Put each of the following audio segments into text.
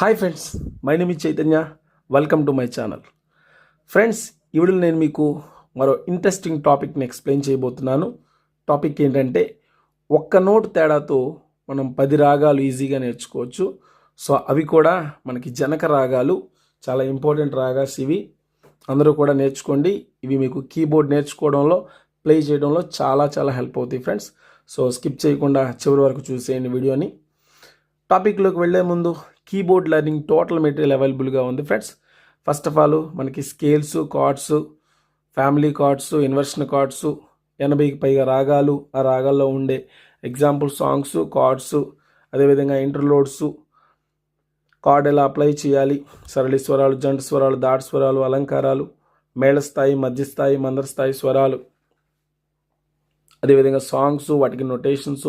Hi friends my name is Chaitanya. Welcome to my channel friends ఇప్పుడు నేను మీకు మరో ఇంట్రెస్టింగ్ టాపిక్ని ఎక్స్ప్లెయిన్ చేయబోతున్నాను. టాపిక్ ఏంటంటే ఒక్క నోట్ తేడాతో మనం పది రాగాలు ఈజీగా నేర్చుకోవచ్చు. సో అవి కూడా మనకి జనక రాగాలు చాలా ఇంపార్టెంట్ రాగాస్ ఇవి. అందరూ కూడా నేర్చుకోండి. ఇవి మీకు కీబోర్డ్ నేర్చుకోవడంలో ప్లే చేయడంలో చాలా చాలా హెల్ప్ అవుతాయి ఫ్రెండ్స్ సో స్కిప్ చేయకుండా చివరి వరకు చూసేయండి వీడియోని. టాపిక్లోకి వెళ్ళే ముందు కీబోర్డ్ లెర్నింగ్ టోటల్ మెటీరియల్ అవైలబుల్గా ఉంది ఫ్రెండ్స్. ఫస్ట్ ఆఫ్ ఆల్ మనకి scales cards family cards inversion cards ఎనభైకి పైగా రాగాలు ఆ రాగాల్లో ఉండే ఎగ్జాంపుల్ సాంగ్స్ కార్డ్స్ అదేవిధంగా ఇంటర్లోడ్స్ కార్డ్ ఎలా అప్లై చేయాలి సరళి స్వరాలు జంట స్వరాలు దాట్ స్వరాలు అలంకారాలు మేళస్థాయి మధ్యస్థాయి మందరస్థాయి స్వరాలు అదేవిధంగా సాంగ్స్ వాటికి నొటేషన్స్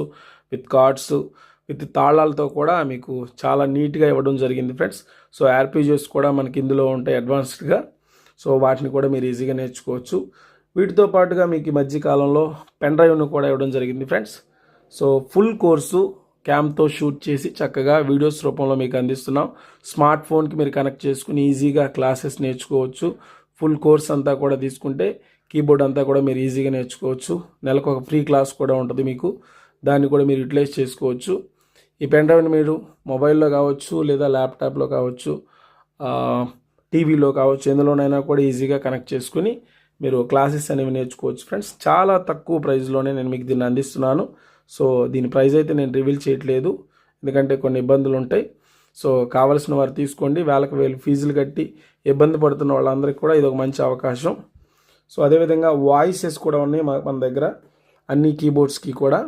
విత్ కార్డ్స్ విత్ తాళాలతో కూడా మీకు చాలా నీట్గా ఇవ్వడం జరిగింది ఫ్రెండ్స్. సో ఆర్పిజిఎస్ కూడా మనకి ఇందులో ఉంటాయి అడ్వాన్స్డ్గా. సో వాటిని కూడా మీరు ఈజీగా నేర్చుకోవచ్చు. వీటితో పాటుగా మీకు ఈ మధ్యకాలంలో పెన్ డ్రైవ్ను కూడా ఇవ్వడం జరిగింది ఫ్రెండ్స్. సో ఫుల్ కోర్సు క్యామ్తో షూట్ చేసి చక్కగా వీడియోస్ రూపంలో మీకు అందిస్తున్నాం. స్మార్ట్ ఫోన్కి మీరు కనెక్ట్ చేసుకుని ఈజీగా క్లాసెస్ నేర్చుకోవచ్చు. ఫుల్ కోర్స్ అంతా కూడా తీసుకుంటే కీబోర్డ్ అంతా కూడా మీరు ఈజీగా నేర్చుకోవచ్చు. నెలకు ఒక ఫ్రీ క్లాస్ కూడా ఉంటుంది మీకు. దాన్ని కూడా మీరు యూటిలైజ్ చేసుకోవచ్చు. ఈ పెన్ డ్రైవ్ని మీరు మొబైల్లో కావచ్చు లేదా ల్యాప్టాప్లో కావచ్చు టీవీలో కావచ్చు ఎందులోనైనా కూడా ఈజీగా కనెక్ట్ చేసుకుని మీరు క్లాసెస్ అనేవి నేర్చుకోవచ్చు. ఫ్రెండ్స్ చాలా తక్కువ ప్రైస్లోనే నేను మీకు దీన్ని అందిస్తున్నాను. సో దీని ప్రైస్ అయితే నేను రివీల్ చేయట్లేదు. ఎందుకంటే కొన్ని ఇబ్బందులు ఉంటాయి. సో కావలసిన వారు తీసుకోండి. వేలకు వేలు ఫీజులు కట్టి ఇబ్బంది పడుతున్న వాళ్ళందరికీ కూడా ఇది ఒక మంచి అవకాశం. సో అదేవిధంగా వాయిసెస్ కూడా ఉన్నాయి మన దగ్గర. అన్ని కీబోర్డ్స్కి కూడా.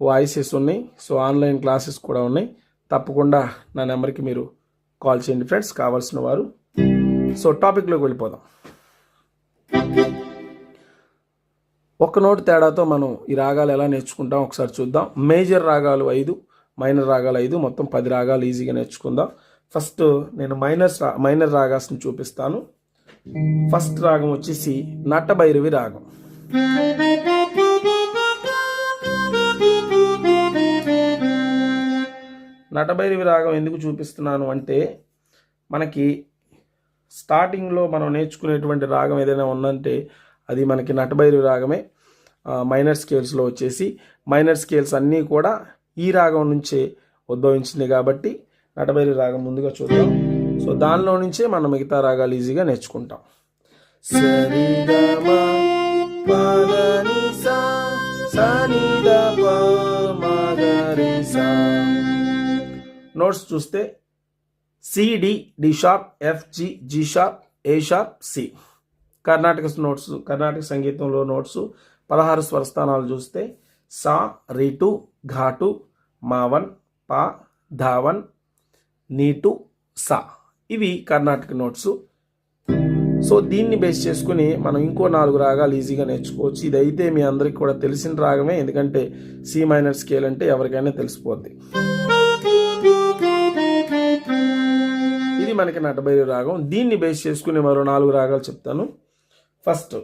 వాయిసెస్ ఉన్నాయి. సో ఆన్లైన్ క్లాసెస్ కూడా ఉన్నాయి. తప్పకుండా నా నెంబర్కి మీరు కాల్ చేయండి ఫ్రెండ్స్ కావాల్సిన వారు. సో టాపిక్లోకి వెళ్ళిపోదాం. ఒక నోటు తేడాతో మనం ఈ రాగాలు ఎలా నేర్చుకుంటాం ఒకసారి చూద్దాం. మేజర్ రాగాలు ఐదు మైనర్ రాగాలు ఐదు మొత్తం పది రాగాలు ఈజీగా నేర్చుకుందాం. ఫస్ట్ నేను మైనర్స్ రా మైనర్ రాగాస్ని చూపిస్తాను. ఫస్ట్ రాగం వచ్చేసి నట్టభైరవి రాగం. నటభైరవి రాగం ఎందుకు చూపిస్తున్నాను అంటే మనకి స్టార్టింగ్లో మనం నేర్చుకునేటువంటి రాగం ఏదైనా ఉందంటే అది మనకి నటభైరవి రాగమే. మైనర్ స్కేల్స్లో వచ్చేసి మైనర్ స్కేల్స్ అన్నీ కూడా ఈ రాగం నుంచే ఉద్భవించింది కాబట్టి నటభైరవి రాగం ముందుగా చూద్దాం. సో దానిలో నుంచే మనం మిగతా రాగాలు ఈజీగా నేర్చుకుంటాం. సరిగమ పదని సా సనిద నోట్స్ చూస్తే C D D sharp F G G sharp A sharp C. Karnataka notes Karnataka సంగీతంలో నోట్స్ పదహారు స్వరస్థానాలు చూస్తే సా రీటు ఘాటు మావన్ పా ధావన్ నీటు సా. ఇవి కర్ణాటక నోట్స్. సో దీన్ని బేస్ చేసుకుని మనం ఇంకో నాలుగు రాగాలు ఈజీగా నేర్చుకోవచ్చు. ఇదైతే మీ అందరికి కూడా తెలిసిన రాగమే ఎందుకంటే సి మైనర్ స్కేల్ అంటే ఎవరికైనా తెలిసిపోద్ది. మనకి నటభైరు రాగం. దీన్ని బేస్ చేసుకుని మరో నాలుగు రాగాలు చెప్తాను. ఫస్ట్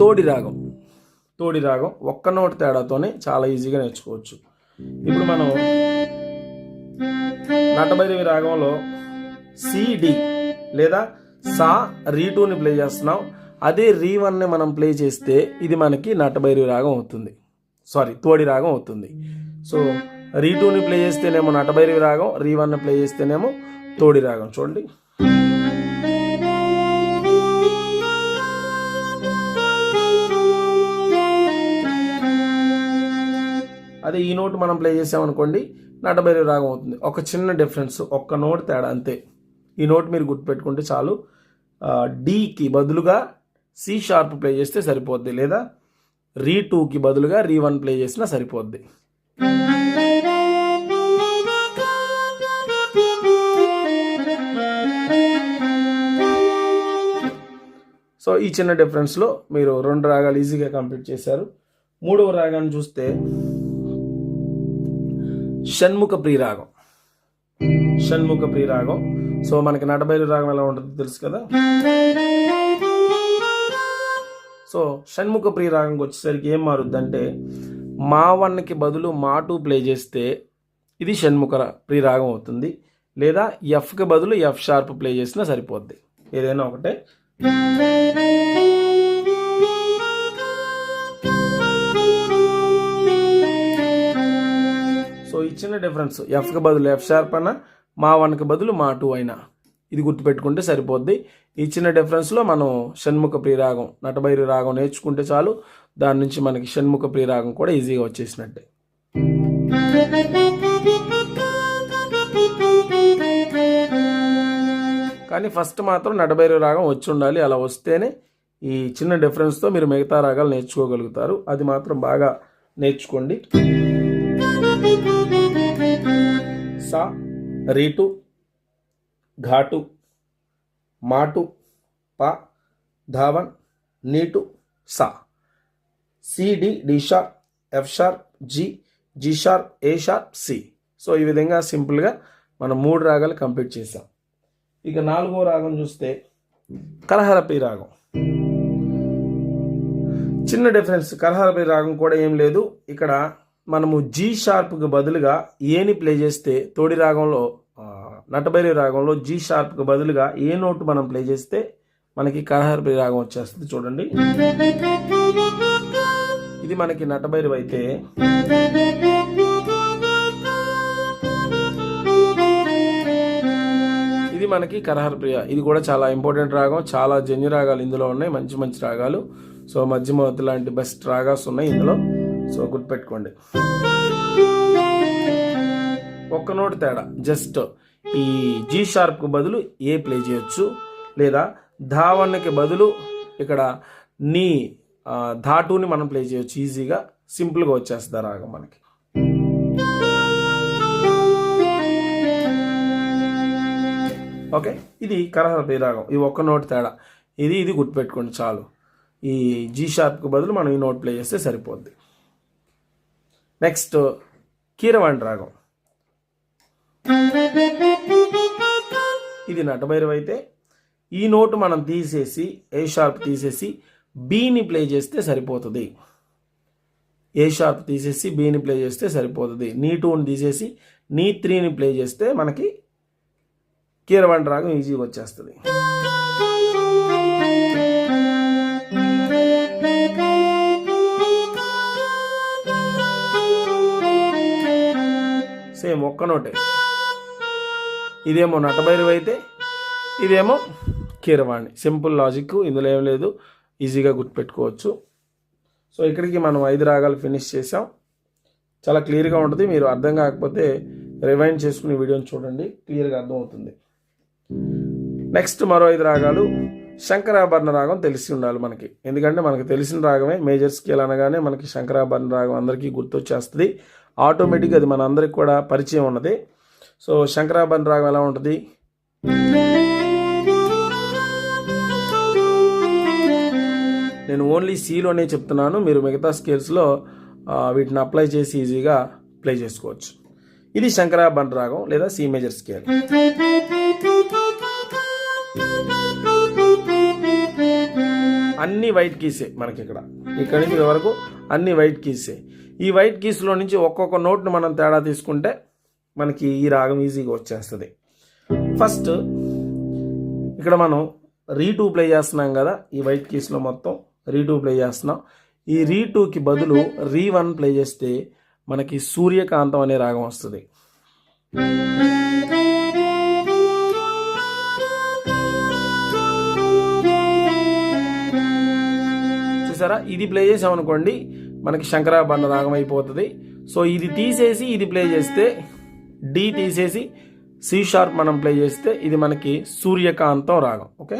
తోడి రాగం. తోడి రాగం ఒక్క నోటి తేడాతోనే చాలా ఈజీగా నేర్చుకోవచ్చు. ఇప్పుడు మనం నటభైరవి రాగంలో సిడి లేదా సా రీ టూని ప్లే చేస్తున్నాం. అదే రీ వన్ని మనం ప్లే చేస్తే ఇది మనకి నటభైరవి రాగం అవుతుంది. సారీ తోడి రాగం అవుతుంది. సో రీ టూని ప్లే చేస్తేనేమో నటభైరవి రాగం రీ వన్ ప్లే చేస్తేనేమో తోడి రాగం. చూడండి. అదే ఈ నోట్ మనం ప్లే చేసామనుకోండి నటభైరవి రాగం అవుతుంది. ఒక చిన్న డిఫరెన్స్ ఒక్క నోట్ తేడా అంతే. ఈ నోట్ మీరు గుర్తుపెట్టుకుంటే చాలు. డీకి బదులుగా సి షార్ప్ ప్లే చేస్తే సరిపోద్ది లేదా రీ టూకి బదులుగా రీ వన్ ప్లే చేసినా సరిపోద్ది. సో ఈ చిన్న డిఫరెన్స్లో మీరు రెండు రాగాలు ఈజీగా కంప్లీట్ చేశారు. మూడవ రాగాన్ని చూస్తే షణ్ముఖ ప్రియరాగం షణ్ముఖ ప్రియరాగం సో మనకి నటబైలు రాగం ఎలా ఉంటుందో తెలుసు కదా? సో షణ్ముఖ ప్రియరాగంకి వచ్చేసరికి ఏం మారుద్దంటే మా వన్కి బదులు మా టూ ప్లే చేస్తే ఇది షణ్ముఖ ప్రియరాగం అవుతుంది. లేదా ఎఫ్కి బదులు ఎఫ్ షార్ప్ ప్లే చేసినా సరిపోద్ది. ఏదైనా ఒకటే సో ఇచ్చిన డిఫరెన్స్ ఎఫ్కి బదులు ఎఫ్ షార్ప్ అన్న మా వన్కి బదులు మా టూ అయినా. ఇది గుర్తుపెట్టుకుంటే సరిపోద్ది. ఇచ్చిన డిఫరెన్స్లో మనం షణ్ముఖ ప్రిరాగం నటభైరి రాగం నేర్చుకుంటే చాలు. దాని నుంచి మనకి షణ్ముఖ ప్రిరాగం కూడా ఈజీగా వచ్చేసినట్టే. కానీ ఫస్ట్ మాత్రం నటభైరి రాగం వచ్చి ఉండాలి. అలా వస్తేనే ఈ చిన్న డిఫరెన్స్తో మీరు మిగతా రాగాలు నేర్చుకోగలుగుతారు. అది మాత్రం బాగా నేర్చుకోండి. సా రీటు ఘాటు మాటు ప ధావన్ నీటు సా. C D D F sharp F sharp G G sharp A C. So ఈ విధంగా సింపుల్గా మనం మూడు రాగాలు కంప్లీట్ చేసాం ఇక నాలుగో రాగం చూస్తే కలహరపి రాగం. చిన్న డిఫరెన్స్ కలహరపి రాగం కూడా ఏం లేదు. ఇక్కడ మనము జీ షార్ప్కి బదులుగా ఏని ప్లే చేస్తే తోడి రాగంలో నటభైరి నటబైరి రాగంలో జీ షార్ప్కి బదులుగా ఏ నోటు మనం ప్లే చేస్తే మనకి కలహరపి రాగం వచ్చేస్తుంది చూడండి. ఇది మనకి నటభైరు అయితే ఇది మనకి కరహర ప్రియ ఇది కూడా చాలా ఇంపార్టెంట్ రాగం. చాలా జన్యు రాగాలు ఇందులో ఉన్నాయి. మంచి మంచి రాగాలు. సో మధ్యమవతి లాంటి బెస్ట్ రాగాస్ ఉన్నాయి ఇందులో. సో గుర్తుపెట్టుకోండి. ఒక్క నోట్ తేడా. జస్ట్ ఈ జీ షార్ప్కు బదులు ఏ ప్లే చేయొచ్చు. లేదా ధావన్నకి బదులు ఇక్కడ నీ ధాటుని మనం ప్లే చేయొచ్చు. ఈజీగా సింపుల్గా వచ్చేస్తుంది రాగం మనకి. ఓకే? ఇది కరహర రాగం ఈ ఒక్క నోట్ తేడా. ఇది ఇది గుర్తుపెట్టుకోండి చాలు. ఈ జీ షార్ప్కి బదులు మనం ఈ నోట్ ప్లే చేస్తే సరిపోద్ది. నెక్స్ట్ కీరవాణి రాగం. ఇది నటభైరవ్ అయితే ఈ నోటు మనం తీసేసి ఏ షార్ప్ తీసేసి బీని ప్లే చేస్తే సరిపోతుంది. ఏ షార్ప్ తీసేసి బీని ప్లే చేస్తే సరిపోతుంది. నీ టూని తీసేసి నీ త్రీని ప్లే చేస్తే మనకి కీరవాణి రాగం ఈజీగా వచ్చేస్తుంది. సేమ్ ఒక్క నోటే. ఇదేమో నటభైరవి అయితే ఇదేమో కీరవాణి సింపుల్ లాజిక్ ఇందులో ఏం లేదు. ఈజీగా గుర్తుపెట్టుకోవచ్చు. సో ఇక్కడికి మనం ఐదు రాగాలు ఫినిష్ చేసాం చాలా క్లియర్గా ఉంటుంది. మీరు అర్థం కాకపోతే రివైండ్ చేసుకుని వీడియోని చూడండి. క్లియర్గా అర్థమవుతుంది. నెక్స్ట్ మరో ఐదు రాగాలు శంకరాభరణ రాగం తెలిసి ఉండాలి మనకి. ఎందుకంటే మనకి తెలిసిన రాగమే మేజర్ స్కేల్ అనగానే మనకి శంకరాభరణ రాగం అందరికీ గుర్తొచ్చేస్తుంది. ఆటోమేటిక్గా అది మన అందరికి కూడా పరిచయం ఉన్నది. సో శంకరాభరణ రాగం ఎలా ఉంటుంది? నేను ఓన్లీ సీలోనే చెప్తున్నాను. మీరు మిగతా స్కేల్స్లో వీటిని అప్లై చేసి ఈజీగా ప్లే చేసుకోవచ్చు. ఇది శంకరాభరణ రాగం లేదా సి మేజర్ స్కేల్. అన్ని వైట్ కీసే మనకి ఇక్కడ ఇక్కడ నుంచి వరకు అన్ని వైట్ కీసే. ఈ వైట్ కీస్లో నుంచి ఒక్కొక్క నోట్ని మనం తేడా తీసుకుంటే మనకి ఈ రాగం ఈజీగా వచ్చేస్తుంది. ఫస్ట్ ఇక్కడ మనం రీ టూ ప్లే చేస్తున్నాం కదా ఈ వైట్ కీస్లో మొత్తం రీ టూ ప్లే చేస్తున్నాం. ఈ రీ టూకి బదులు రీ వన్ ప్లే చేస్తే మనకి సూర్యకాంతం అనే రాగం వస్తుంది. చూసారా? ఇది ప్లే చేసామనుకోండి మనకి శంకరాభరణ రాగం అయిపోతుంది. సో ఇది తీసేసి ఇది ప్లే చేస్తే డి తీసేసి సి షార్ప్ మనం ప్లే చేస్తే ఇది మనకి సూర్యకాంతం రాగం ఓకే?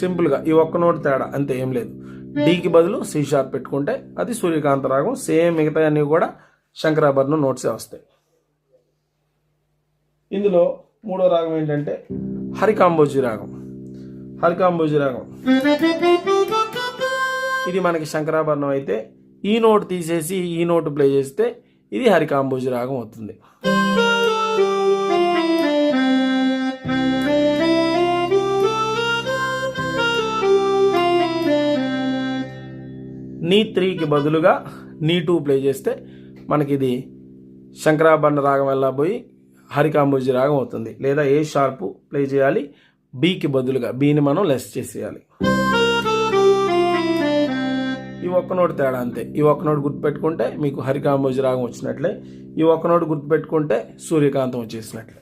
సింపుల్గా ఈ ఒక్క నోట్ తేడా అంతే ఏం లేదు. డీకి బదులు సి షార్ప్ పెట్టుకుంటే అది సూర్యకాంత రాగం సేమ్ మిగతా అన్నీ కూడా శంకరాభరణం నోట్సే వస్తాయి. ఇందులో మూడో రాగం ఏంటంటే హరికాంబోజీ రాగం. హరికాంబోజీ రాగం. ఇది మనకి శంకరాభరణం అయితే ఈ నోట్ తీసేసి ఈ నోట్ ప్లే చేస్తే ఇది హరికాంబోజీ రాగం అవుతుంది. నీ త్రీకి బదులుగా నీ టూ ప్లే చేస్తే మనకి ఇది శంకరాభరణ రాగం వెళ్ళబోయి హరికాంబోజి రాగం అవుతుంది. లేదా ఏ షార్పు ప్లే చేయాలి? బీకి బదులుగా బీని మనం లెస్ చేసేయాలి. ఈ ఒక్క నోటు తేడా అంతే. ఈ ఒక్క నోటు గుర్తుపెట్టుకుంటే మీకు హరికాంబోజి రాగం వచ్చినట్లే. ఈ ఒక్క నోటు గుర్తుపెట్టుకుంటే సూర్యకాంతం వచ్చేసినట్లే.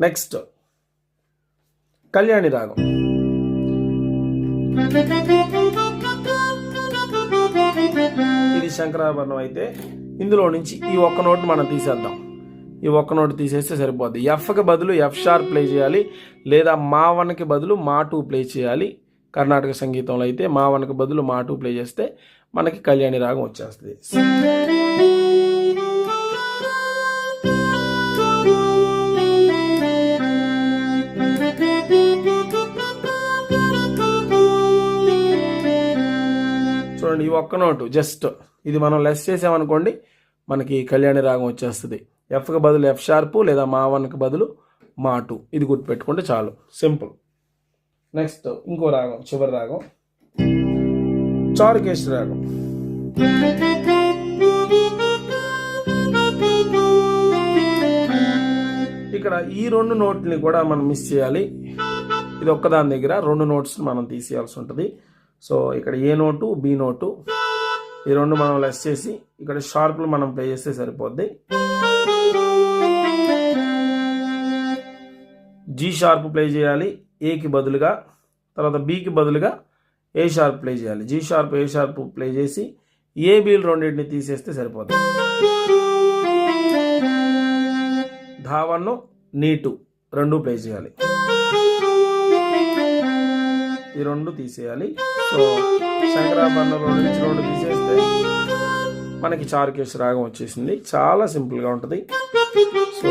నెక్స్ట్ కళ్యాణి రాగం. ఇది శంకరాభరణం అయితే ఇందులో నుంచి ఈ ఒక్క నోట్ మనం తీసేద్దాం. ఈ ఒక్క నోట్ తీసేస్తే సరిపోద్ది. ఎఫ్కి బదులు ఎఫ్ షార్ ప్లే చేయాలి లేదా మా వన్కి బదులు మా టూ ప్లే చేయాలి. కర్ణాటక సంగీతంలో అయితే మా వన్కి బదులు మా టూ ప్లే చేస్తే మనకి కళ్యాణి రాగం వచ్చేస్తుంది. చూడండి ఈ ఒక్క నోటు జస్ట్ ఇది మనం లెస్ చేసామనుకోండి మనకి కళ్యాణి రాగం వచ్చేస్తుంది. ఎఫ్కి బదులు ఎఫ్ షార్పు లేదా మా వన్కి బదులు మా టూ ఇది గుర్తుపెట్టుకుంటే చాలు. సింపుల్ నెక్స్ట్ ఇంకో రాగం చివరి రాగం. చారుకేశ్ రాగం. ఇక్కడ ఈ రెండు నోట్ని కూడా మనం మిస్ చేయాలి. ఇది ఒక్కదాని దగ్గర రెండు నోట్స్ మనం తీసేయాల్సి ఉంటుంది. సో ఇక్కడ ఏ నోటు బి నోటు ఈ రెండు మనం లెస్ చేసి ఇక్కడ షార్ప్లు మనం ప్లే చేస్తే సరిపోద్ది. జీ షార్ప్ ప్లే చేయాలి ఏకి బదులుగా తర్వాత బీకి బదులుగా ఏ షార్ప్ ప్లే చేయాలి. G sharp A sharp play చేసి ఏ బీలు రెండింటిని తీసేస్తే సరిపోతుంది. ధావన్ను నీటు రెండు ప్లే చేయాలి. ఈ రెండు తీసేయాలి. సో శంకరాభరణంలో నుంచి రెండు తీసేస్తే మనకి చారుకేశ రాగం వచ్చేసింది. చాలా సింపుల్గా ఉంటుంది. సో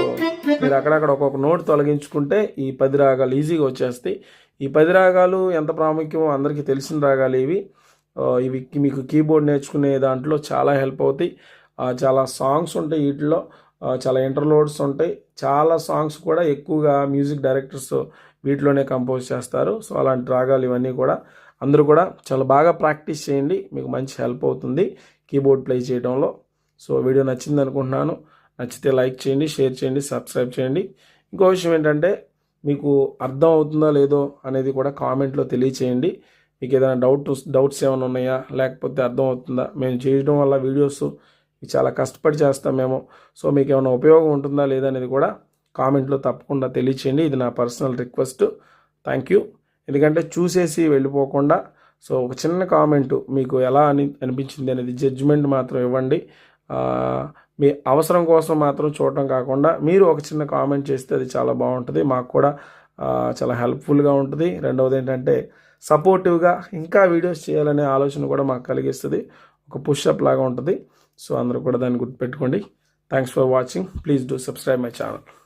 మీరు అక్కడక్కడ ఒక్కొక్క నోట్ తొలగించుకుంటే ఈ పది రాగాలు ఈజీగా వచ్చేస్తాయి. ఈ పది రాగాలు ఎంత ప్రాముఖ్యమో అందరికీ తెలిసిన రాగాలు ఇవి. ఇవి మీకు కీబోర్డ్ నేర్చుకునే దాంట్లో చాలా హెల్ప్ అవుతాయి. చాలా సాంగ్స్ ఉంటాయి వీటిలో. చాలా ఇంటర్లోడ్స్ ఉంటాయి. చాలా సాంగ్స్ కూడా ఎక్కువగా మ్యూజిక్ డైరెక్టర్స్ వీటిలోనే కంపోజ్ చేస్తారు. సో అలాంటి రాగాలు ఇవన్నీ కూడా అందరూ కూడా చాలా బాగా ప్రాక్టీస్ చేయండి. మీకు మంచి హెల్ప్ అవుతుంది కీబోర్డ్ ప్లే చేయడంలో సో వీడియో నచ్చింది అనుకుంటున్నాను. నచ్చితే లైక్ చేయండి షేర్ చేయండి సబ్స్క్రైబ్ చేయండి. ఇంకో విషయం ఏంటంటే మీకు అర్థం అవుతుందా లేదో అనేది కూడా కామెంట్లో తెలియచేయండి. మీకు ఏదైనా డౌట్ డౌట్స్ ఏమైనా ఉన్నాయా? లేకపోతే అర్థం అవుతుందా? మేము చేయడం వల్ల వీడియోస్ చాలా కష్టపడి చేస్తాం మేము. సో మీకు ఏమైనా ఉపయోగం ఉంటుందా లేదా అనేది కూడా కామెంట్లో తప్పకుండా తెలియచేయండి. ఇది నా పర్సనల్ రిక్వెస్ట్ థ్యాంక్ యూ ఎందుకంటే చూసేసి వెళ్ళిపోకుండా సో ఒక చిన్న కామెంట్ మీకు ఎలా అని అనిపించింది అనేది జడ్జిమెంట్ మాత్రం ఇవ్వండి. మీ అవసరం కోసం మాత్రం చూడటం కాకుండా మీరు ఒక చిన్న కామెంట్ చేస్తే అది చాలా బాగుంటుంది. మాకు కూడా చాలా హెల్ప్ఫుల్గా ఉంటుంది. రెండవది ఏంటంటే సపోర్టివ్గా ఇంకా వీడియోస్ చేయాలనే ఆలోచన కూడా మాకు కలిగిస్తుంది. ఒక పుష్అప్ లాగా ఉంటుంది. సో అందరూ కూడా దాన్ని గుర్తుపెట్టుకోండి. Thanks for watching. Please do subscribe my channel.